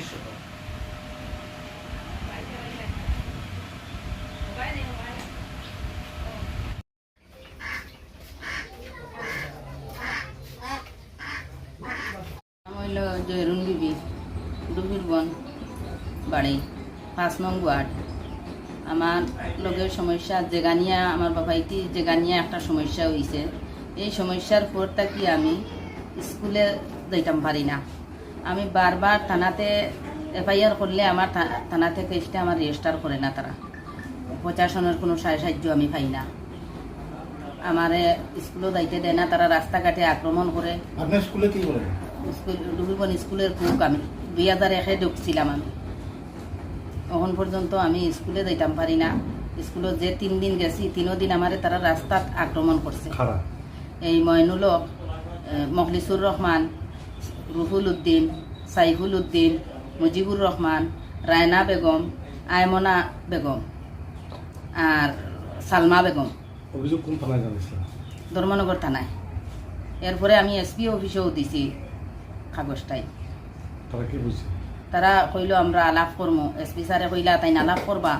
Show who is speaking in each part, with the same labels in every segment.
Speaker 1: শত
Speaker 2: নাম হইল জয়রুন বিবি ডুবিরবন বাড়ি পাঁচ নং ওয়ার্ড আমার লোকের সমস্যা জেগানিয়া আমার বাবাইটি জেগানিয়া একটা সমস্যা হয়েছে এই সমস্যার পর থাকি আমি স্কুলে যাইতাম পারি না। আমি বারবার থানাতে এফআইআর করলে আমার থানাতে কেসটা আমার রেজিস্টার করে না তারা। প্রশাসনের কোনো সাহায্য সাহায্য আমি পাই না। আমারে স্কুলেও যাইতে দেয় না তারা রাস্তাঘাটে আক্রমণ করে।
Speaker 3: আপনার স্কুলে কি বলেন
Speaker 2: স্কুল ডুবিবন স্কুলের কুক আমি। দুই হাজার একে ঢুকছিলাম আমি। তখন পর্যন্ত আমি স্কুলে যাইতাম পারি না। স্কুলে যে তিন দিন গেছি তিনও দিন আমারে তারা রাস্তাত আক্রমণ করছে। এই ময়নুলক মখলিসুর রহমান রুহুল উদ্দিন সাইফুল উদ্দিন মুজিবুর রহমান রায়না বেগম আয়মনা বেগম আর সালমা বেগম।
Speaker 3: অভিযোগ কোন থানায়
Speaker 2: ধর্মনগর থানায়। এরপরে আমি এসপি অফিসেও দিছি কাগজটাই।
Speaker 3: তারা কি বুঝছে?
Speaker 2: তারা কইল আমরা আলাপ করব এসপি স্যারে কইলা তাই আলাপ করবা?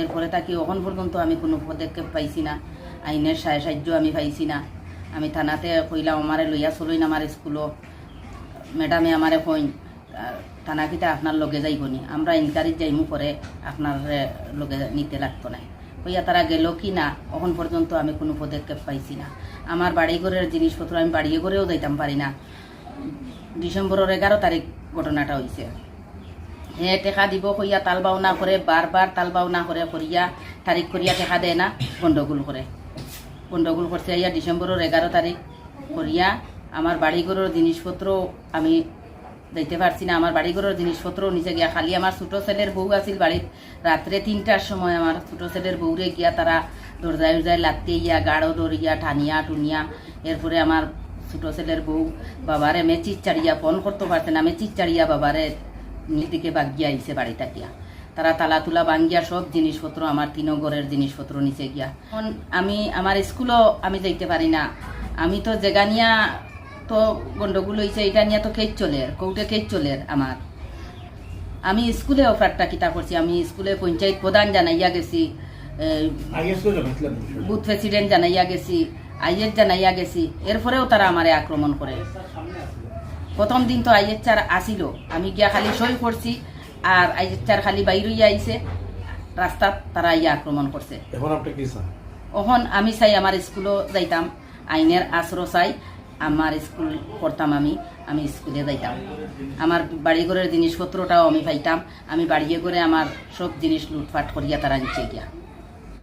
Speaker 2: এরপরে তাকে অখন পর্যন্ত আমি কোনো পদক্ষেপ পাইছি না। আইনের সাহায্য সাহায্য আমি পাইছি না। আমি থানাতে কইলা আমারে লইয়া চলই না আমার স্কুলও। ম্যাডামে আমারে কইন আহ, থানা কিতা আপনার লগে যাইব নি আমরা ইনকারিজ যাইমু পরে আপনার লগে নিতে লাগতো না কইয়া তারা গেল কি না এখন পর্যন্ত আমি কোনো পদক্ষেপ পাইছি না। আমার বাড়ি ঘরের জিনিসপত্র আমি বাড়িয়ে ঘরেও যাইতাম পারি না। ডিসেম্বরের এগারো তারিখ ঘটনাটা হয়েছে হে টেকা দিব কইয়া তাল বাউনা করে বারবার তাল বাউনা করে করিয়া তারিখ করিয়া টেকা দেয় না গন্ডগোল করে। গন্ডগোল করছে ইয়া ডিসেম্বরের এগারো তারিখ করিয়া আমার বাড়িঘরের জিনিসপত্র আমি যাইতে পারছি না। আমার বাড়িঘরের জিনিসপত্র নিচে গিয়া খালি আমার ছোটো ছেলের বউ আছিল বাড়ির। রাত্রে তিনটার সময় আমার ছোটো ছেলের বউরে গিয়া তারা দরজায় উরজায় লাগতে গিয়া গাঢ় দরিয়া ঠানিয়া, টুনিয়া, এরপরে আমার ছোটো ছেলের বউ বাবারে মেচির চাড়িয়া ফোন করতে পারছে না মেচির চাড়িয়া বাবারে দিকে বাগিয়া আইছে বাড়ি থাকিয়া তারা তালা তুলা বাঙ্গিয়া সব জিনিসপত্র আমার তিনো জিনিসপত্র নিচে গিয়া। এখন আমি, আমার স্কুলও আমি যাইতে পারি না। আমি তো জেগানিয়া তো গন্ডগোল হয়েছে এটা নিয়ে তো কেজ চলে কৌটে কেজ চলে আমার। আমি স্কুলে অফারটা কিতা করছি আমি স্কুলে পঞ্চায়েত প্রধান জানাইয়া গেছি বুথ প্রেসিডেন্ট জানাইয়া গেছি আইএস জানাইয়া গেছি এরপরেও তারা আমারে আক্রমণ করে। প্রথম দিন তো আইএস চার আসিল আমি গিয়া খালি সই করছি আর আইএস চার খালি বাইরইয়া আইছে রাস্তাত তারা ইয়া আক্রমণ করছে।
Speaker 3: এখন
Speaker 2: আমি চাই আমার স্কুলও যাইতাম আইনের আশ্রয় চাই আমার স্কুল করতাম আমি আমি স্কুলে যাইতাম। আমার বাড়ি ঘরের জিনিসপত্রটাও আমি পাইতাম। আমি বাড়িয়ে করে আমার সব জিনিস লুটপাট করিয়া তারা নিচে গিয়া।